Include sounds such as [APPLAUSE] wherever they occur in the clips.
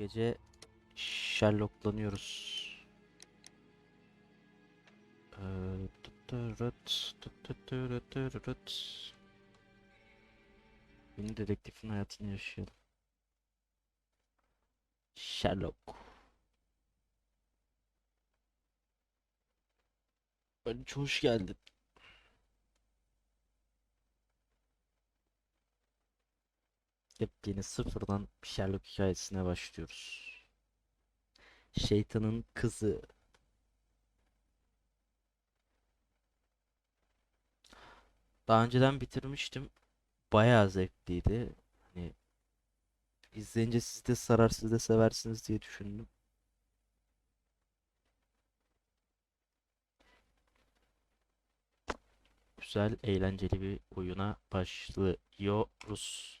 gece Sherlocklanıyoruz. Ee. Yeni dedektifin hayatını yaşayalım. Sherlock. Önce hoş geldin. Yepyeni sıfırdan Sherlock hikayesine başlıyoruz. Şeytanın kızı. Daha önceden bitirmiştim. Bayağı zevkliydi. Hani izleyince siz de sarar siz de seversiniz diye düşündüm. Güzel, eğlenceli bir oyuna başlıyoruz.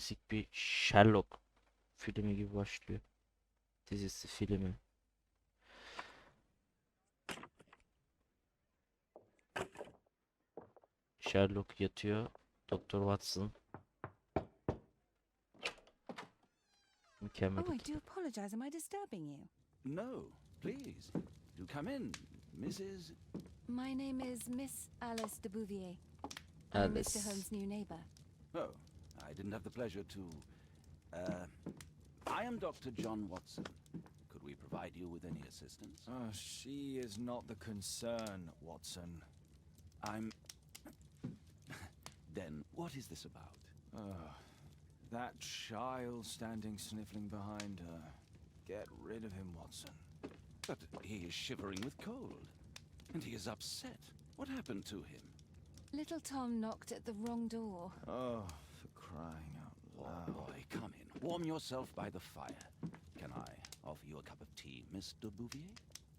Klasik bir Sherlock filmi gibi başlıyor. Dizisi, filmi. Sherlock yatıyor. Doktor Watson. Mükemmel. Oh, I do apologize. Am I disturbing you? No, please. Do come in, Mrs. My name is Miss Alice de Bouvier. I'm Mr. Alice. Holmes' new neighbor. Oh, I didn't have the pleasure to. Uh, I am Dr. John Watson. Could we provide you with any assistance? Oh, she is not the concern, Watson. I'm. [LAUGHS] then, what is this about? Oh, that child standing sniffling behind her. Get rid of him, Watson. But he is shivering with cold. And he is upset. What happened to him? Little Tom knocked at the wrong door. Oh, for crying out Oh, loud. boy, come in. Warm yourself by the fire. Can I offer you a cup of tea, Mr. Bouvier?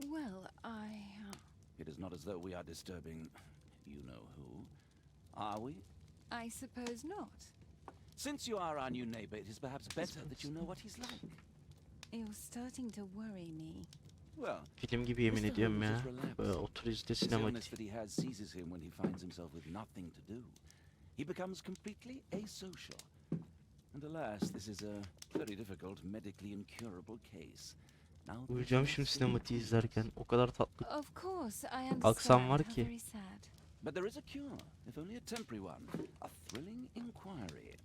Well, I. Uh, It is not as though we are disturbing you know who. Are we? I suppose not. Since you are our new neighbor, it is perhaps better that you know what he's like. You're starting to worry me. Well, Film gibi yemin Mr. ediyorum Holmes ya. is relaxed. Böyle otur izle this illness that he has seizes him when he finds himself with nothing to do. He becomes completely asocial. And alas, this is a very difficult, medically incurable case. Now Uyuyacağım şimdi sinematiği izlerken. O kadar tatlı. Of course, I understand. Aksan var How ki. very sad. But there is a cure, if only a temporary one. A thrilling inquiry.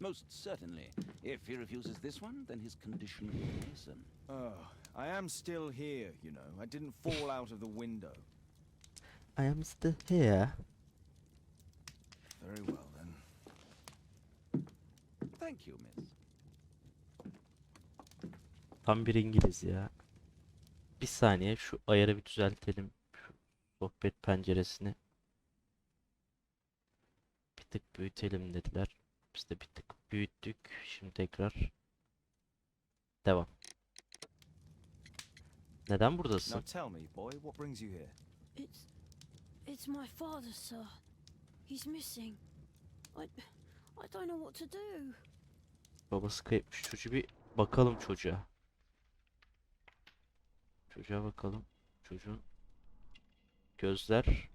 Most certainly. If he refuses this one, then his condition will worsen. Oh, I am still here, you know. I didn't fall out of the window. I am still here. Very well, then. Thank you, miss. Tam bir İngiliz ya. Bir saniye şu ayarı bir düzeltelim. Şu sohbet penceresini. Bir tık büyütelim dediler. Biz de bir tık büyüttük. Şimdi tekrar devam. Neden buradasın? Now tell me, boy, what brings you here? It's it's my father, sir. He's missing. I I don't know what to do. Babası kayıpmış. Çocuğu bir bakalım çocuğa. Çocuğa bakalım. Çocuğun gözler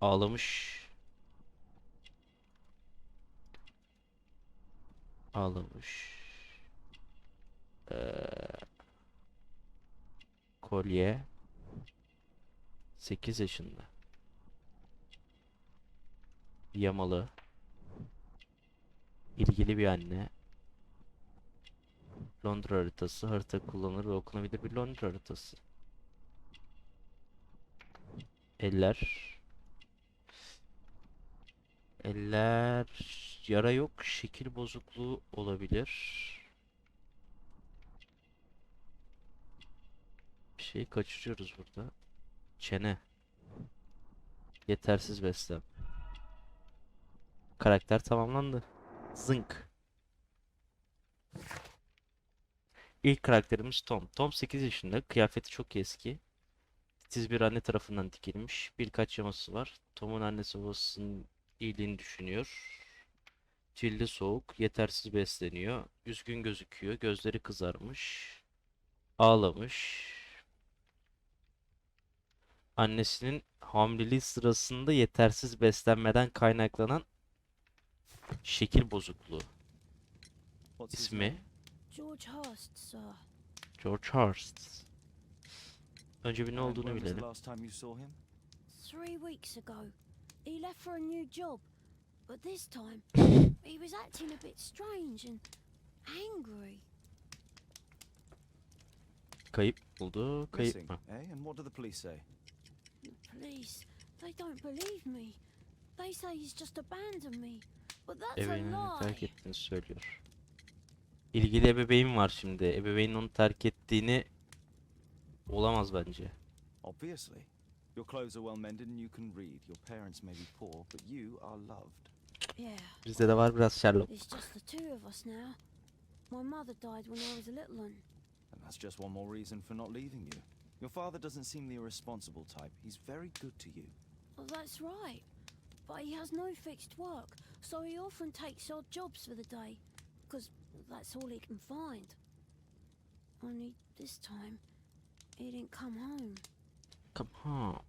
ağlamış. Ağlamış. Ee, Kolye. 8 yaşında. Yamalı. İlgili bir anne. Londra haritası. Harita kullanılır ve okunabilir bir Londra haritası. Eller. Eller yara yok. Şekil bozukluğu olabilir. Bir şey kaçırıyoruz burada. Çene. Yetersiz beslen. Karakter tamamlandı. Zınk. İlk karakterimiz Tom. Tom 8 yaşında. Kıyafeti çok eski. Titiz bir anne tarafından dikilmiş. Birkaç yaması var. Tom'un annesi babasının iyiliğini düşünüyor. Cildi soğuk, yetersiz besleniyor. Üzgün gözüküyor. Gözleri kızarmış. Ağlamış. Annesinin hamileliği sırasında yetersiz beslenmeden kaynaklanan şekil bozukluğu. İsmi name? George Hurst, sir. George Hurst. Önce bir ne olduğunu bilelim. Three weeks ago, he left for a new job, but this time [LAUGHS] he was acting a bit strange and angry. Kayıp buldu. Kayıp mı? eh? And what do the police say? The police, they don't believe me. They say he's just abandoned me, Ebeveynini terk ettiğini söylüyor. İlgili ebeveyn var şimdi. Ebeveynin onu terk ettiğini olamaz bence. Obviously. Your clothes are well mended and you can read. Your parents may be poor, but you are loved. Yeah, Bizde de var biraz Sherlock. it's just the two of us now. My mother died when I was a little one. And that's just one more reason for not leaving you. Your father doesn't seem the irresponsible type. He's very good to you. Well, that's right. But he has no fixed work, so he often takes odd jobs for the day, because that's all he can find. Only this time, he didn't come home. Come home.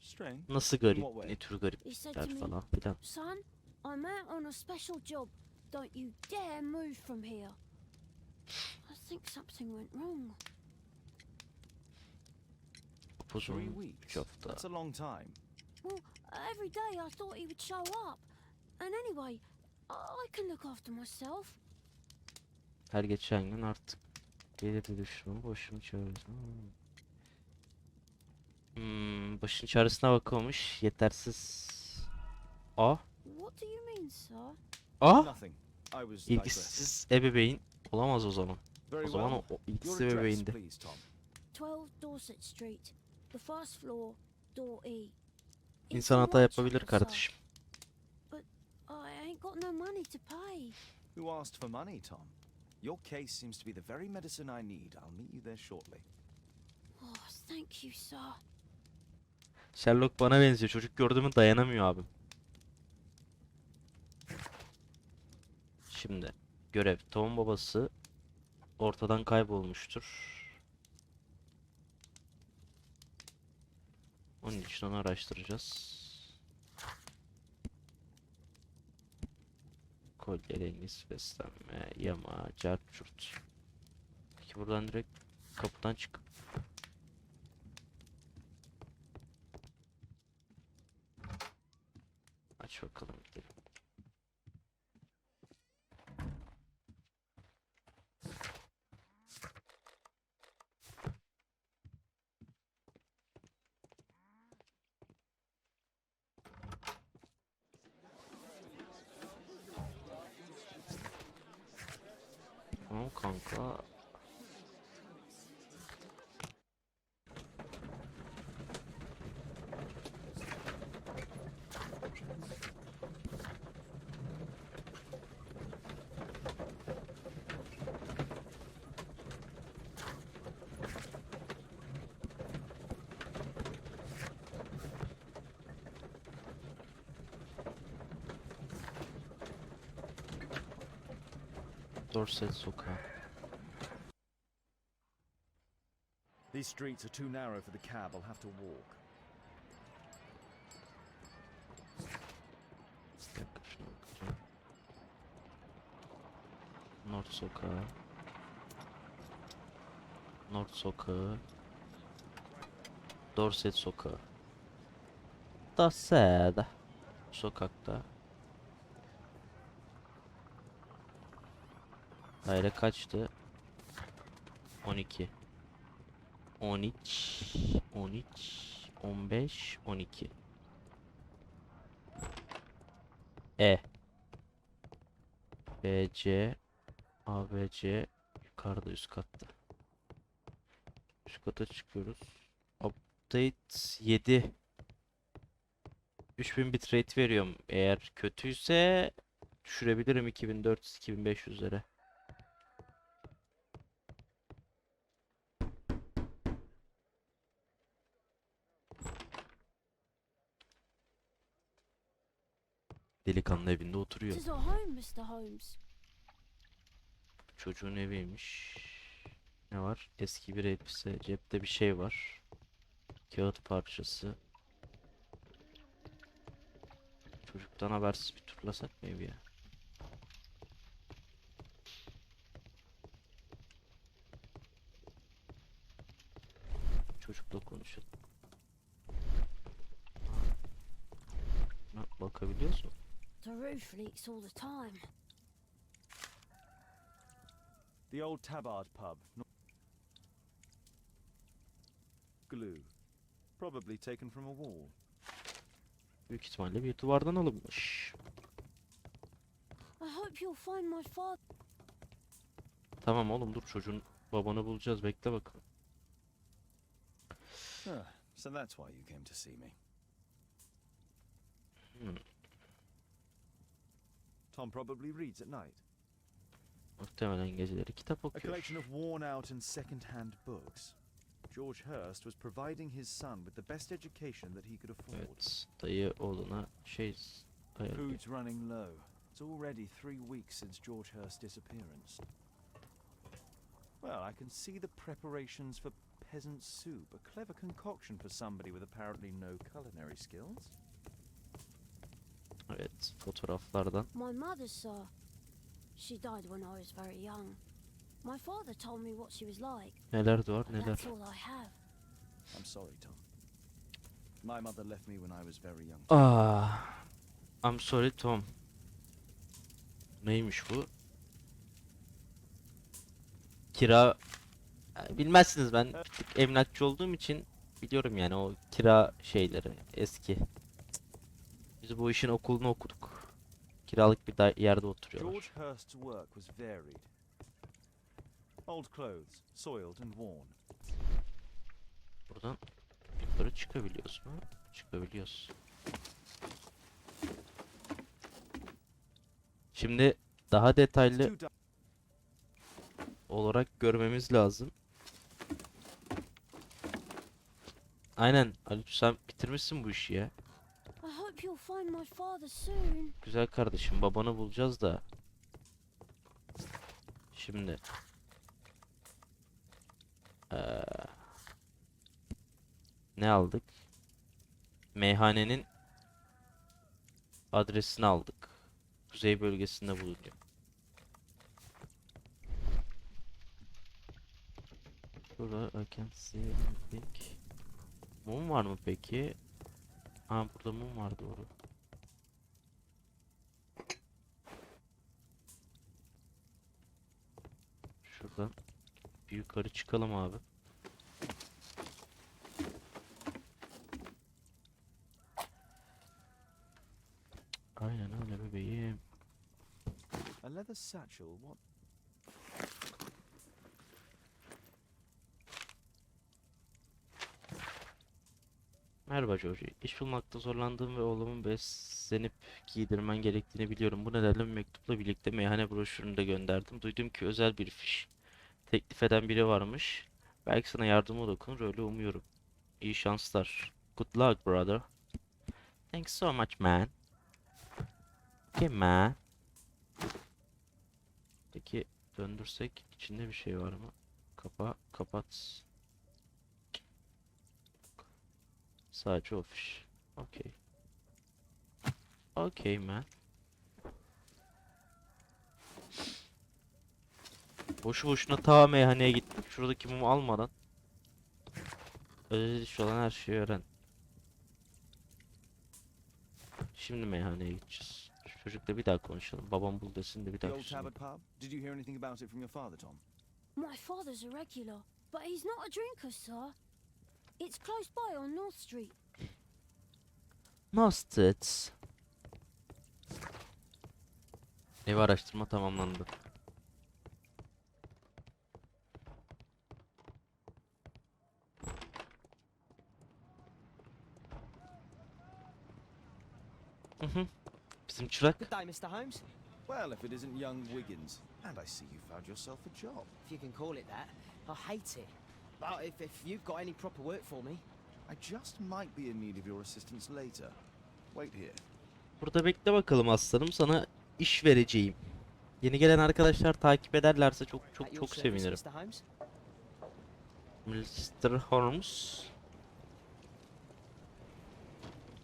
Strange. Nasıl In garip? what way? Ne tür garipler He said to me, falan filan. Son, I'm out on a special job. Don't you dare move from here. I think something went wrong. Three weeks. 3. That's a long time. Well, every day I thought he would show up. And anyway, I, can look after myself. Her geçen gün artık gelirdi düşman başım çağırdı. Hmm, başın çaresine bakılmış. Yetersiz. A. What do you mean, sir? A. Nothing. I was digressing. İlgisiz ebeveyn olamaz o zaman. O zaman o, o ilgisiz ebeveyndi. please, Tom. 12 Dorset Street, the first floor, door E. İnsan in hata yapabilir kardeşim. I ain't got no money to pay. Who asked for money, Tom? Your case seems to be the very medicine I need. I'll meet you there shortly. Oh, thank you, sir. Sherlock bana benziyor. Çocuk gördü mü dayanamıyor abim. Şimdi görev. Tom'un babası ortadan kaybolmuştur. Onun için onu araştıracağız. Kolye, rengiz, beslenme, yama, cart, curt. Peki buradan direkt kapıdan çıkıp aç bakalım gidelim. Tamam kanka. Dorset sokağı. These streets are too narrow for the cab. I'll have to walk. Bir dakika şuna bakacağım. North sokağı. North Sokağı. Dorset Sokağı. Dorset sokakta. Daire kaçtı? 12. 13 13 15 12 E BC ABC yukarıda üst katta. Üst kata çıkıyoruz. Update 7 3000 bitrate veriyorum. Eğer kötüyse düşürebilirim 2400-2500'lere. Delikanlı evinde oturuyor. This is our home, Mr. Holmes. Çocuğun eviymiş. Ne var? Eski bir elbise. Cepte bir şey var. Kağıt parçası. Çocuktan habersiz bir turlasak mı evi ya? Çocukla konuşalım. Ha, bakabiliyoruz mu? The roof leaks all the time. The old Tabard pub. Glue. Probably taken from a wall. Büyük ihtimalle bir duvardan alınmış. I hope you'll find my father. Tamam oğlum dur çocuğun babanı bulacağız bekle bakalım. So that's why you came to see me. Hmm. Tom probably reads at night. Muhtemelen geceleri kitap A okuyor. collection of worn out and second-hand books. George Hurst was providing his son with the best education that he could afford. Evet dayı oğluna şey ayarlıyor. Food's running low. It's already three weeks since George Hurst's disappearance. Well, I can see the preparations for peasant soup, a clever concoction for somebody with apparently no culinary skills. Fotoğraflardan. My mother saw. She died when I was very young. My father told me what she was like. Neler var neler. That's all I have. I'm sorry, Tom. My mother left me when I was very young. Ah, I'm sorry Tom. Neymiş bu? Kira Ha, bilmezsiniz ben emlakçı olduğum için biliyorum yani o kira şeyleri eski. Biz bu işin okulunu okuduk. Kiralık bir yerde oturuyorlar. George Hurst's work was varied. Old clothes, soiled and worn. Buradan yukarı çıkabiliyoruz mu? Çıkabiliyoruz. Şimdi daha detaylı olarak görmemiz lazım. Aynen Ali sen bitirmişsin bu işi ya. Güzel kardeşim babanı bulacağız da. Şimdi. Eee, ne aldık? Meyhanenin adresini aldık. Kuzey bölgesinde bulunuyor. Burada I can see anything. Mum var mı peki? Ha burada mum var doğru. Şuradan bir yukarı çıkalım abi. Aynen öyle bebeğim. A leather satchel, what? Merhaba Georgie. İş bulmakta zorlandığım ve oğlumun beslenip giydirmen gerektiğini biliyorum. Bu nedenle bir mektupla birlikte meyhane broşürünü de gönderdim. Duydum ki özel bir fiş teklif eden biri varmış. Belki sana yardımı dokunur öyle umuyorum. İyi şanslar. Good luck brother. Thanks so much man. Okay man. Peki döndürsek içinde bir şey var mı? Kapa, kapat. Sadece o fiş. Okay. Okay man. Boşu boşuna ta meyhaneye gittik. Şuradaki mumu almadan. Özdeş olan her şeyi öğren. Şimdi meyhaneye gideceğiz. Şu çocukla bir daha konuşalım. Babam bul desin de bir daha konuşalım. Did you hear anything about it from your father, Tom? My father's a regular, but he's not a drinker, sir. It's close by on North Street. Nastet. Ev araştırma tamamlandı. Hı hı. Bizim çırak. Good day, Mr. Holmes. Well, if it isn't young Wiggins. And I see you found yourself a job. If you can call it that. I hate it. But if, if you've got any proper work for me, I just might be in need of your assistance later. Wait here. Burada bekle bakalım aslanım sana iş vereceğim. Yeni gelen arkadaşlar takip ederlerse çok çok çok sevinirim. Mr. Holmes. Mr. Holmes.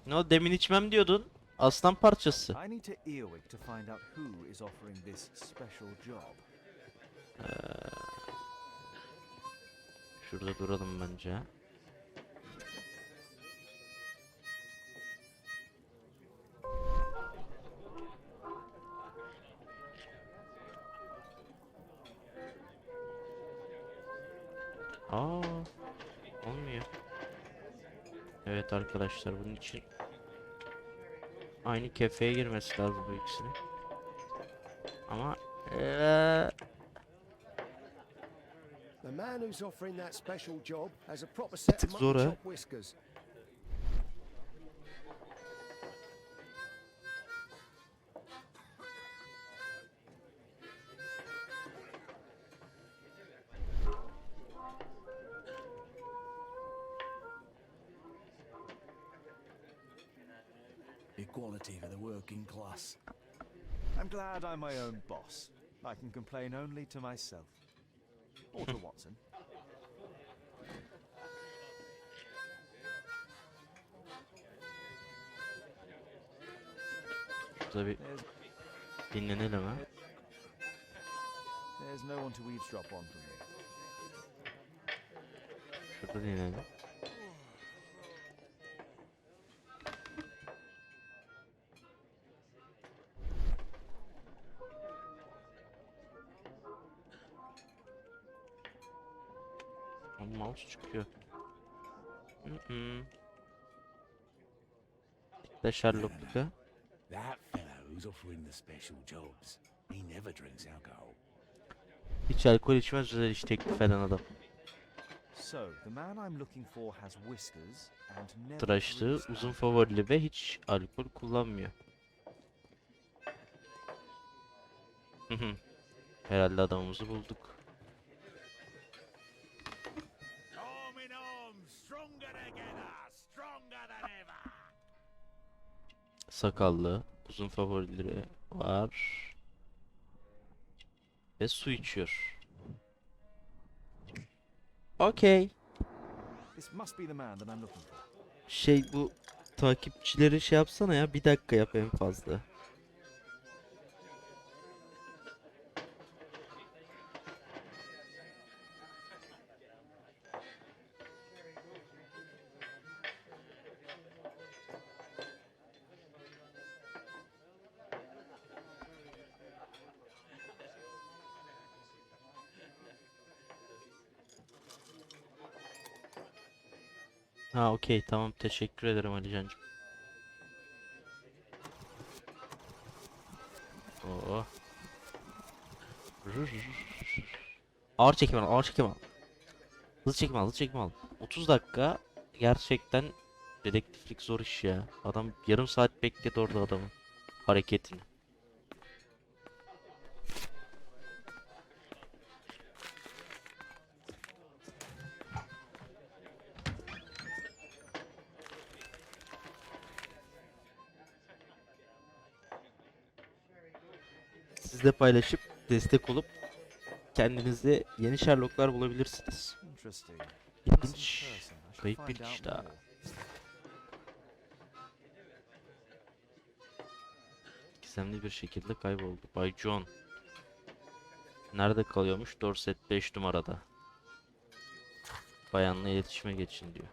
Ne o demin içmem diyordun. Aslan parçası. I Şurada duralım bence. Aa, olmuyor. Evet arkadaşlar bunun için aynı kefeye girmesi lazım bu ikisinin. Ama eee who's offering that special job has a proper set tık of zor ha. whiskers. Equality for the working class. I'm glad I'm my own boss. I can complain only to myself. Or to Watson. Şurada bir dinlenelim ha. there's no one to eavesdrop on from me. Şurada dinlenelim. Mouse çıkıyor. Hı. İşte Sherlock'luk ha. That who's offering the special jobs, he never drinks alcohol. Hiç alkol içmez özel iş teklif eden adam. So, the man I'm looking for has whiskers and never Tıraşlı, uzun favorili ve hiç alkol kullanmıyor. Herhalde adamımızı bulduk. Arm in arm, stronger together, stronger than ever. Sakallı, uzun favorileri var. Ve su içiyor. Okey. Şey bu takipçileri şey yapsana ya bir dakika yap en fazla. Ha okey tamam teşekkür ederim Alicancığım. Oo. Ağır çekim al, ağır çekim al. Hızlı çekim al, hızlı çekim al. 30 dakika gerçekten dedektiflik zor iş ya. Adam yarım saat bekledi orada adamın hareketini. Siz de paylaşıp destek olup kendinize yeni Sherlock'lar bulabilirsiniz. İlginç. Kayıp bir kişi daha. Gizemli bir şekilde kayboldu. Bay John. Nerede kalıyormuş? Dorset 5 numarada. Bayanla iletişime geçin diyor.